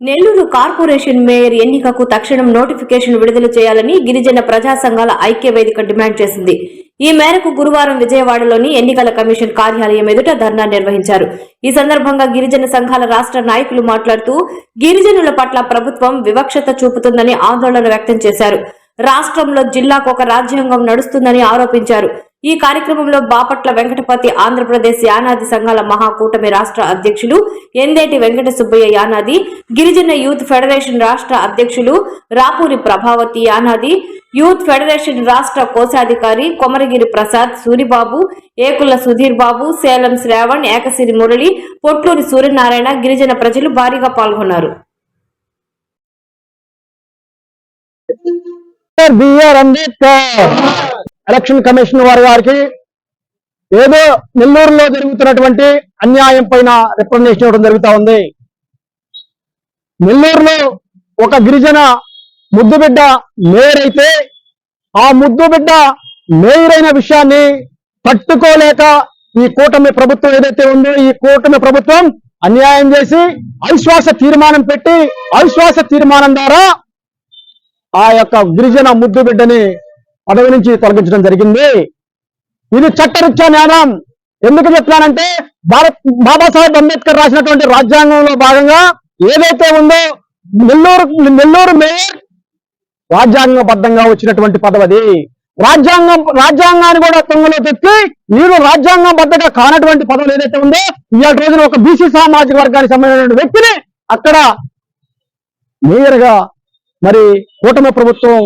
Nellore corporation mayor ఎన్నికకు తక్షణం notification విడుదల చేయాలని గిరిజన ప్రజా సంఘాల ఐక్య వేదిక డిమాండ్ చేసింది. ఈ మేరకు గురువారం విజయవాడలోని ఎన్నికల కమిషన్ కార్యాలయం ఎదుట ధర్నా నిర్వహించారు. ఈ సందర్భంగా గిరిజన సంఘాల రాష్ట్ర నాయకులు మాట్లాడుతూ గిరిజనుల పట్ల ప్రభుత్వం వివక్షత చూపుతుందని ఆందోళన వ్యక్తం చేశారు. రాష్ట్రంలో జిల్లాకు ఒక రాజ్యాంగం నడుస్తుందని ఆరోపించారు. ఈ కార్యక్రమంలో బాపట్ల వెంకటపతి ఆంధ్రప్రదేశ్ యానాది సంఘాల మహాకూటమి రాష్ట్ర అధ్యక్షులు ఎందేటి వెంకట సుబ్బయ్య యానాది గిరిజన యూత్ ఫెడరేషన్ రాష్ట్ర అధ్యక్షులు రాపూరి ప్రభావతి యానాది యూత్ ఫెడరేషన్ రాష్ట్ర కోశాధికారి కొమరగిరి ప్రసాద్ సూరిబాబు ఏకుల సుధీర్ బాబు సేలం శ్రావణ్ ఏకసిరి మురళి పొట్లూరి సూర్యనారాయణ గిరిజన ప్రజలు భారీగా పాల్గొన్నారు. బిఆర్ అంబేద్కర్! ఎలక్షన్ కమిషన్ వారి వారికి ఏదో నెల్లూరులో జరుగుతున్నటువంటి అన్యాయం పైన రిప్రజెంటేషన్ ఇవ్వడం జరుగుతూ ఉంది. నెల్లూరులో ఒక గిరిజన ముద్దు బిడ్డ మేయర్ అయితే ఆ ముద్దు బిడ్డ మేయర్ అయిన విషయాన్ని పట్టుకోలేక ఈ కూటమి ప్రభుత్వం ఏదైతే ఉందో ఈ కూటమి ప్రభుత్వం అన్యాయం చేసి అవిశ్వాస తీర్మానం పెట్టి అవిశ్వాస తీర్మానం ద్వారా ఆ యొక్క గిరిజన ముద్దు బిడ్డని పదవి నుంచి తొలగించడం జరిగింది. ఇది చట్టరీత్యా న్యాయం. ఎందుకు చెప్తున్నానంటే భారత్ బాబాసాహెబ్ అంబేద్కర్ రాసినటువంటి రాజ్యాంగంలో భాగంగా ఏదైతే ఉందో నెల్లూరు నెల్లూరు మేయర్ రాజ్యాంగబద్ధంగా వచ్చినటువంటి పదవి అది రాజ్యాంగం రాజ్యాంగాన్ని కూడా తొంగలో తెచ్చి మీరు రాజ్యాంగబద్ధంగా కానటువంటి పదవులు ఏదైతే ఉందో ఇవాళ రోజున ఒక బీసీ సామాజిక వర్గానికి సంబంధించిన వ్యక్తిని అక్కడ మేయర్గా మరి కూటమి ప్రభుత్వం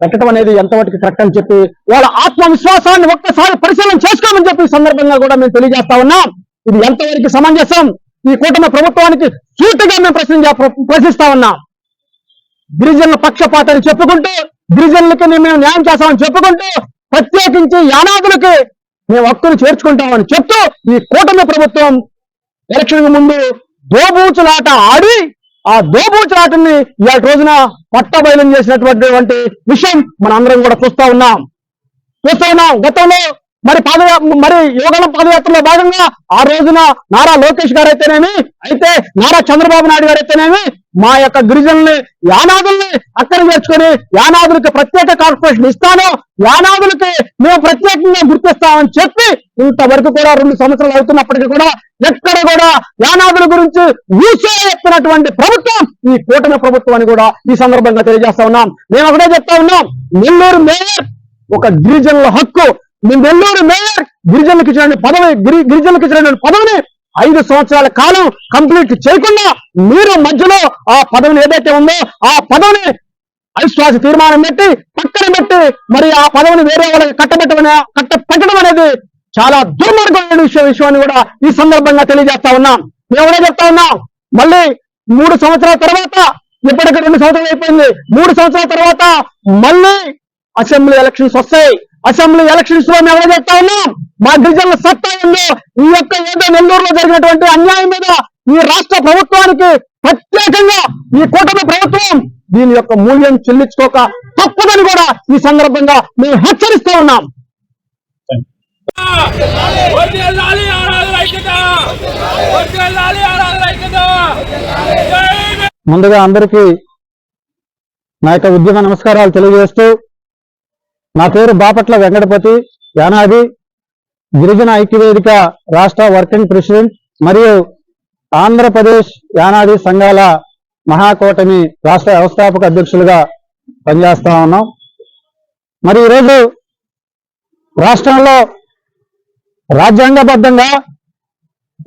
పెట్టడం అనేది ఎంతవరకు కరెక్ట్ అని చెప్పి వాళ్ళ ఆత్మవిశ్వాసాన్ని ఒక్కసారి పరిశీలన చేసుకోమని చెప్పి సందర్భంగా కూడా మేము తెలియజేస్తా ఉన్నాం. ఇది ఎంతవరకు సమంజసం? ఈ కూటమి ప్రభుత్వానికి సూటిగా మేము ప్రశ్న ప్రశ్నిస్తా ఉన్నాం. గిరిజనుల పక్షపాతని చెప్పుకుంటూ గిరిజనులకి మేము న్యాయం చేస్తామని చెప్పుకుంటూ ప్రత్యేకించి యానాదులకి మేము హక్కును చేర్చుకుంటామని చెప్తూ ఈ కూటమి ప్రభుత్వం ఎలక్షన్ ముందు దోబూచులాట ఆడి ఆ దోబూచులాటని ఇవాళ రోజున పట్టబయలం చేసినటువంటి విషయం మన అందరం కూడా చూస్తా ఉన్నాం. చూస్తా ఉన్నాం. గతంలో మరి పాద మరి యువగలం పాదయాత్రలో భాగంగా ఆ రోజున నారా లోకేష్ గారు అయితేనేమి అయితే నారా చంద్రబాబు నాయుడు గారు అయితేనేమి మా యొక్క గిరిజనుల్ని యానాదుల్ని అక్కడ చేర్చుకొని యానాదులకి ప్రత్యేక కార్పొరేషన్ ఇస్తాను. యానాదులకి మేము ప్రత్యేకంగా గుర్తిస్తామని చెప్పి ఇంతవరకు కూడా రెండు సంవత్సరాలు అవుతున్నప్పటికీ కూడా ఎక్కడ కూడా యానాదుల గురించి ఊసే ఎత్తినటువంటి ప్రభుత్వం ఈ కూటమి ప్రభుత్వం అని కూడా ఈ సందర్భంగా తెలియజేస్తా ఉన్నాం. మేము ఒకటే చెప్తా ఉన్నాం. నెల్లూరు మేయర్ ఒక గిరిజనుల హక్కు. మీ నెల్లూరు మేయర్ గిరిజనులకు ఇచ్చిన పదవి గిరి గిరిజనులకు ఇచ్చిన పదవిని ఐదు సంవత్సరాల కాలం కంప్లీట్ చేయకుండా మీరు మధ్యలో ఆ పదవిని ఏదైతే ఉందో ఆ పదవిని అవిశ్వాస తీర్మానం పెట్టి పక్కన పెట్టి మరి ఆ పదవిని వేరే వాళ్ళకి కట్టబెట్టమని కట్ట పెట్టడం అనేది చాలా దుర్మార్గమైన విషయం విషయాన్ని కూడా ఈ సందర్భంగా తెలియజేస్తా ఉన్నాం. మేము చెప్తా ఉన్నాం. మళ్ళీ మూడు సంవత్సరాల తర్వాత ఇప్పటికి రెండు సంవత్సరాలు అయిపోయింది. మూడు సంవత్సరాల తర్వాత మళ్ళీ అసెంబ్లీ ఎలక్షన్స్ వస్తాయి. అసెంబ్లీ ఎలక్షన్స్లో మేము చెప్తా ఉన్నాం. మా గిరిజనుల సత్తా ఉందో ఈ యొక్క ఏదో నెల్లూరులో జరిగినటువంటి అన్యాయం మీద ఈ రాష్ట్ర ప్రభుత్వానికి ప్రత్యేకంగా ఈ కూటమి ప్రభుత్వం దీని యొక్క మూల్యం చెల్లించుకోక తప్పదని కూడా ఈ సందర్భంగా మేము హెచ్చరిస్తూ ఉన్నాం. ముందుగా అందరికీ నా యొక్క ఉద్యమ నమస్కారాలు తెలియజేస్తూ నా పేరు బాపట్ల వెంకటపతి యానాది. గిరిజన ఐక్యవేదిక రాష్ట్ర వర్కింగ్ ప్రెసిడెంట్ మరియు ఆంధ్రప్రదేశ్ యానాది సంఘాల మహాకూటమి రాష్ట్ర వ్యవస్థాపక అధ్యక్షులుగా పనిచేస్తా ఉన్నాం. మరి ఈరోజు రాష్ట్రంలో రాజ్యాంగబద్ధంగా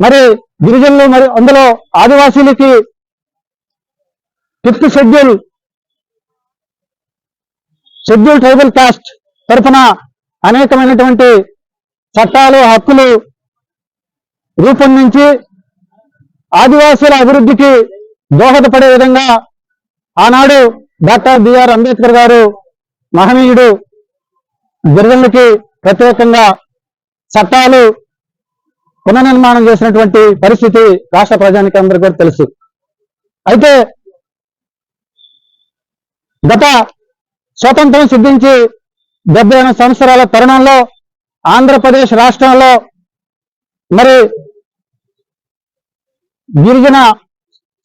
మరి గిరిజనులు మరి అందులో ఆదివాసీలకి fifth schedule schedule tribal caste తరఫున అనేకమైనటువంటి చట్టాలు హక్కులు రూపొందించి ఆదివాసుల అభివృద్ధికి దోహదపడే విధంగా ఆనాడు డాక్టర్ బిఆర్ అంబేద్కర్ గారు మహనీయుడు గిరిజనులకి ప్రత్యేకంగా చట్టాలు పునర్నిర్మాణం చేసినటువంటి పరిస్థితి రాష్ట్ర ప్రజానికి అందరికీ కూడా తెలుసు. అయితే గత స్వతంత్రం సిద్ధించి డెబ్బై సంవత్సరాల తరుణంలో ఆంధ్రప్రదేశ్ రాష్ట్రంలో మరి గిరిజన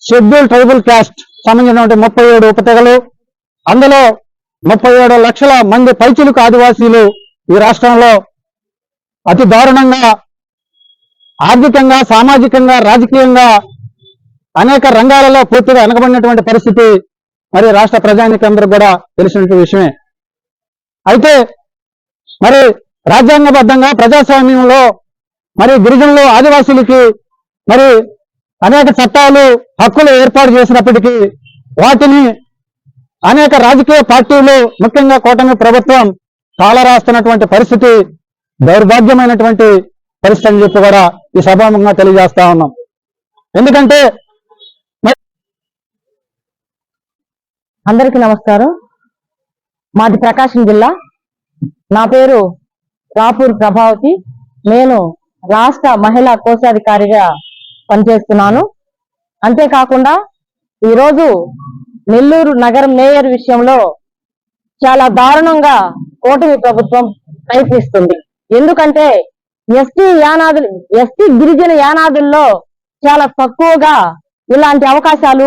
షెడ్యూల్ ట్రైబల్ క్యాస్ట్ సంబంధించినటువంటి ముప్పై ఏడు ఉపతెగలు అందులో ముప్పై ఏడు లక్షల మంది పైచిలుకు ఆదివాసీలు ఈ రాష్ట్రంలో అతి దారుణంగా ఆర్థికంగా సామాజికంగా రాజకీయంగా అనేక రంగాలలో పూర్తిగా వెనకబడినటువంటి పరిస్థితి మరి రాష్ట్ర ప్రజానికందరూ కూడా తెలిసినటువంటి విషయమే. అయితే మరి రాజ్యాంగబద్ధంగా ప్రజాస్వామ్యంలో మరి గిరిజనులు ఆదివాసులకి మరి అనేక చట్టాలు హక్కులు ఏర్పాటు చేసినప్పటికీ వాటిని అనేక రాజకీయ పార్టీలు ముఖ్యంగా కూటమి ప్రభుత్వం కాలరాస్తున్నటువంటి పరిస్థితి దౌర్భాగ్యమైనటువంటి పరిస్థితి అని చెప్పి కూడా ఈ సభాముఖంగా తెలియజేస్తా ఉన్నాం. ఎందుకంటే అందరికీ నమస్కారం. మాది ప్రకాశం జిల్లా. నా పేరు రాపూర్ ప్రభావతి నేను రాష్ట్ర మహిళా కోశాధికారిగా పనిచేస్తున్నాను. అంతేకాకుండా ఈరోజు నెల్లూరు నగరం మేయర్ విషయంలో చాలా దారుణంగా ఓటమి ప్రభుత్వం ప్రయత్నిస్తుంది. ఎందుకంటే ఎస్టీ యానాదులు ఎస్టీ గిరిజన యానాదుల్లో చాలా తక్కువగా ఇలాంటి అవకాశాలు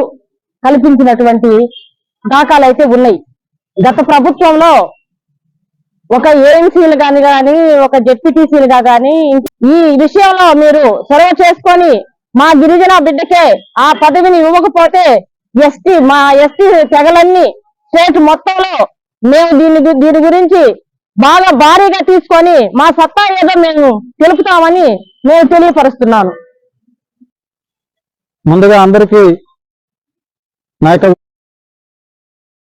కల్పించినటువంటి దాఖలు అయితే ఉన్నాయి. గత ప్రభుత్వంలో ఒక ఏఎంసీలు గాని గాని ఒక జెడ్పీటీసీలుగా గాని ఈ విషయంలో మీరు చొరవ చేసుకొని మా గిరిజన బిడ్డకే ఆ పదవిని ఇవ్వకపోతే ఎస్టీ మా ఎస్టీ తెగలన్నీ స్టేట్ మొత్తంలో మేము దీని గు- దీని గురించి బాగా భారీగా తీసుకొని మా సత్తా ఏదో మేము తెలుపుతామని నేను తెలియపరుస్తున్నాను. ముందుగా అందరికీ నా యొక్క